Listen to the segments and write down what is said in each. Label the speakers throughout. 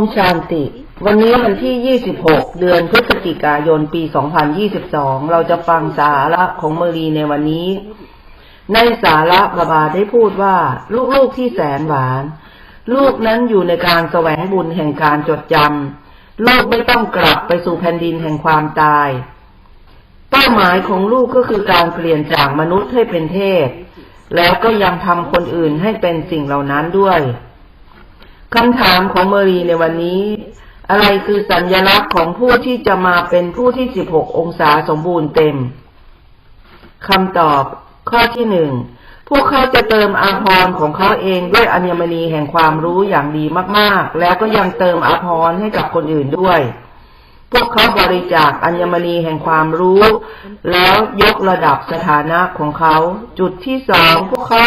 Speaker 1: มชานติ วันนี้วันที่ 26 เดือนพฤศจิกายน ปี 2022 เราจะฟังสาระของเมรีในวันนี้ ในสาระบาบาได้พูดว่า ลูกๆที่แสนหวาน ลูกนั้นอยู่ในการแสวงบุญแห่งการจดจำลูกไม่ต้องกลับไปสู่แผ่นดินแห่งความตาย เป้าหมายของลูกก็คือการเปลี่ยนจากมนุษย์ให้เป็นเทพ แล้วก็ยังทำคนอื่นให้เป็นสิ่งเหล่านั้นด้วย คำถามของเมรีในวันนี้ อะไรคือสัญลักษณ์ของผู้ที่จะมาเป็นผู้ที่ 16 องศาสมบูรณ์เต็มคำตอบข้อที่หนึ่งพวกเขาจะเติมอาภรณ์ของเขาเองด้วยอัญมณีแห่งความรู้อย่างดีมาก ๆ แล้วก็ยังเติมอาภรณ์ให้กับคนอื่นด้วย พวกเขาบริจาคอัญมณีแห่งความรู้ แล้วยกระดับสถานะของเขา จุดที่สองพวกเขา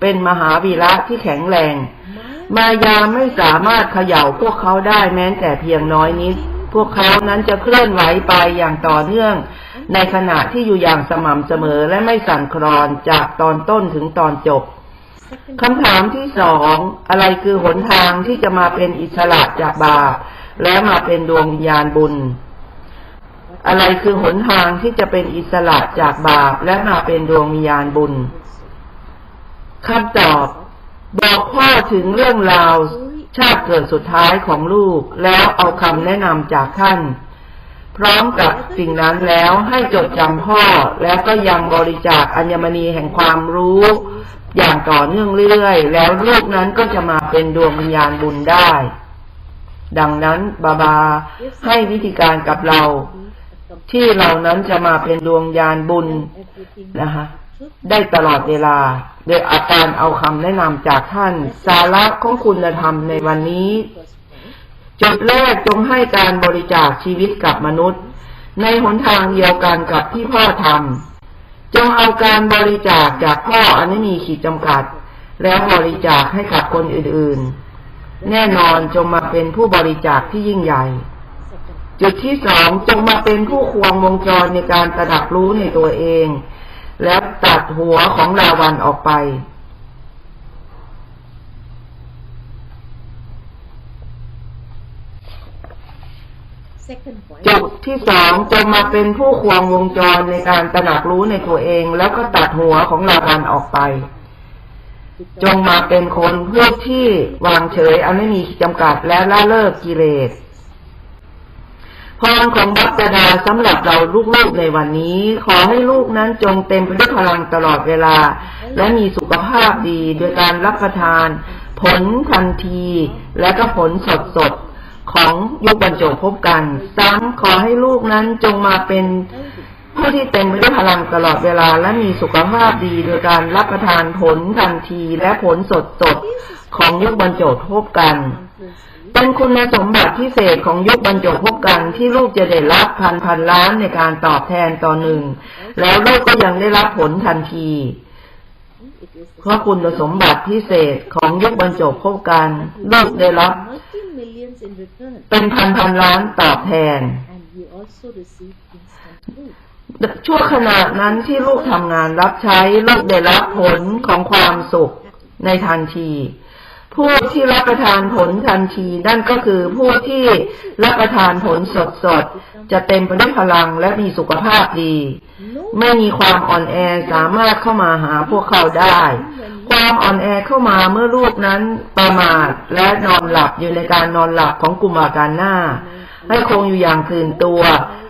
Speaker 1: เป็นมหาวีระที่แข็งแรง มายาไม่สามารถเขย่าพวกเขาได้แม้แต่เพียงน้อยนิด พวกเขานั้นจะเคลื่อนไหวไปอย่างต่อเนื่อง ในขณะที่อยู่อย่างสม่ำเสมอและไม่สั่นคลอนจากตอนต้นถึงตอนจบคำถามที่สองอะไรคือหนทางที่จะมาเป็นอิสระจากบาป และมาเป็นดวงวิญญาณบุญ อะไรคือหนทางที่จะเป็นอิสระจากบาปและมาเป็นดวงวิญญาณบุญคำตอบบอกพ่อถึงเรื่องราวชาติเกิดสุดท้ายของลูก แล้วเอาคำแนะนำจากท่าน พร้อมกับสิ่งนั้นแล้วให้จดจำพ่อแล้วก็ยังบริจาคอัญมณีแห่งความรู้ อย่างต่อเนื่องเรื่อยๆ แล้วลูกนั้นก็จะมาเป็นดวงวิญญาณบุญได้ ดังนั้นบาบาให้วิธีการกับเรา ที่เรานั้นจะมาเป็นดวงญาณบุญนะคะได้ตลอดเวลา โดยอาการเอาคำแนะนำจากท่าน สาระของคุณธรรมในวันนี้ จุดแรกจงให้การบริจาคชีวิตกับมนุษย์ ในหนทางเดียวกันกับที่พ่อทำจงเอาการบริจาคจากพ่ออันไม่มีขีดจำกัด แล้วบริจาคให้กับคนอื่นๆ แน่นอนจงมาเป็นผู้บริจาคที่ยิ่งใหญ่ จุดที่สองจงมาเป็นผู้ควงวงจรในการตระดับรู้ในตัวเอง และตัดหัวของราวันออกไป จุดที่สองจงมาเป็นผู้ควงวงจรในการตระหนักรู้ในตัวเอง แล้วก็ตัดหัวของราวันออกไป จงมาเป็นคนพวกที่วางเฉยอันไม่มีจำกัดและละเลิกกิเลสพรของบัพดาสำหรับเราลูกๆในวันนี้ ขอให้ลูกนั้นจงเต็มไปด้วยพลังตลอดเวลา และมีสุขภาพดีโดยการรับประทาน ผลทันที และก็ผลสดสดของยุคบรรจบพบกัน ซ้ำขอให้ลูกนั้นจงมาเป็น ผู้ที่เต็มไปด้วยพลังตลอดเวลาและมีสุขภาพดีโดยการรับประทานผลทันทีและผลสดสดของยุคบรรจบพบกัน เป็นคุณสมบัติพิเศษของยุคบรรจบพบกันที่ลูกจะได้รับพันพันล้านในการตอบแทนต่อหนึ่ง แล้วลูกก็ยังได้รับผลทันทีเพราะคุณสมบัติพิเศษของยุคบรรจบพบกันลูกได้รับ เป็นพันพันล้านตอบแทน ชั่วขณะนั้นที่ลูกทำงานรับใช้ลูกได้รับผลของความสุขในทันที ผู้ที่รับประทานผลทันทีนั่นก็คือผู้ที่รับประทานผลสดๆจะเต็มไปด้วยพลังและมีสุขภาพดี ไม่มีความอ่อนแอสามารถเข้ามาหาพวกเขาได้ ความอ่อนแอเข้ามาเมื่อลูกนั้นประมาทและนอนหลับอยู่ในการนอนหลับของกลุ่มอาการหน้า ให้คงอยู่อย่างตื่นตัว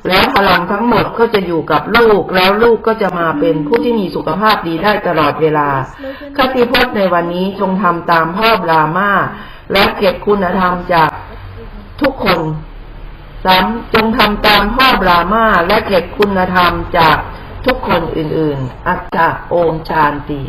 Speaker 1: แล้วพลังทั้งหมดก็จะอยู่กับลูก แล้วลูกก็จะมาเป็นผู้ที่มีสุขภาพดีได้ตลอดเวลา คติพจน์ในวันนี้จงทำตามพ่อบรามาและเก็บคุณธรรมจากทุกคนซ้ำจงทำตามพ่อบรามาและเก็บคุณธรรมจากทุกคนอื่น ๆ อัตตาโอมชานติ